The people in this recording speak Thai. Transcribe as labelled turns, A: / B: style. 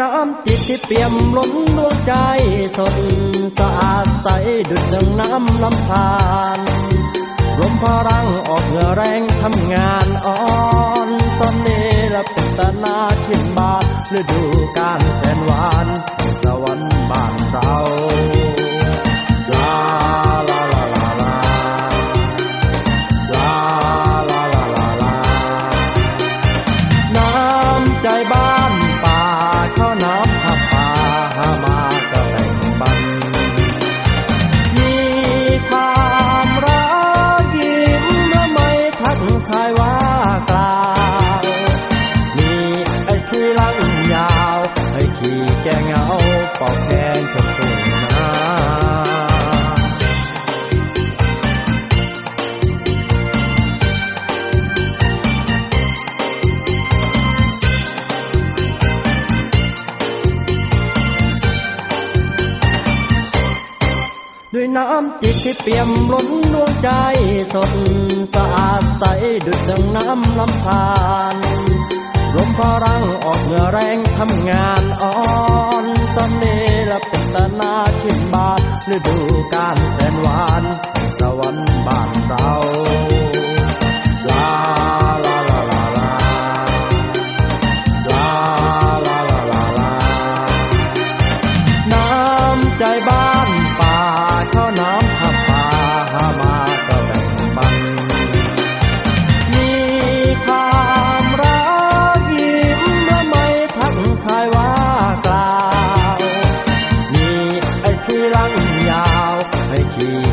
A: น้ำจิต
B: ที่เปี่ยมล้นดวงใจสดสะอาดใสดุดดังน้ำลำธารรวมพลังออกเหงื่อแรงทำงานอ่อนตอนนี้ละเป็นตนาชิมบาฤดูการแส น้ำจิตที่เปี่ยมล้นดวงใจสดสะอาดใสดุจดังน้ำลำธารรวมพรังออกเหงื่อแรงทำงานอ่อนจำเน่ห์เป็นตนาชื่นบลือดูการแส you.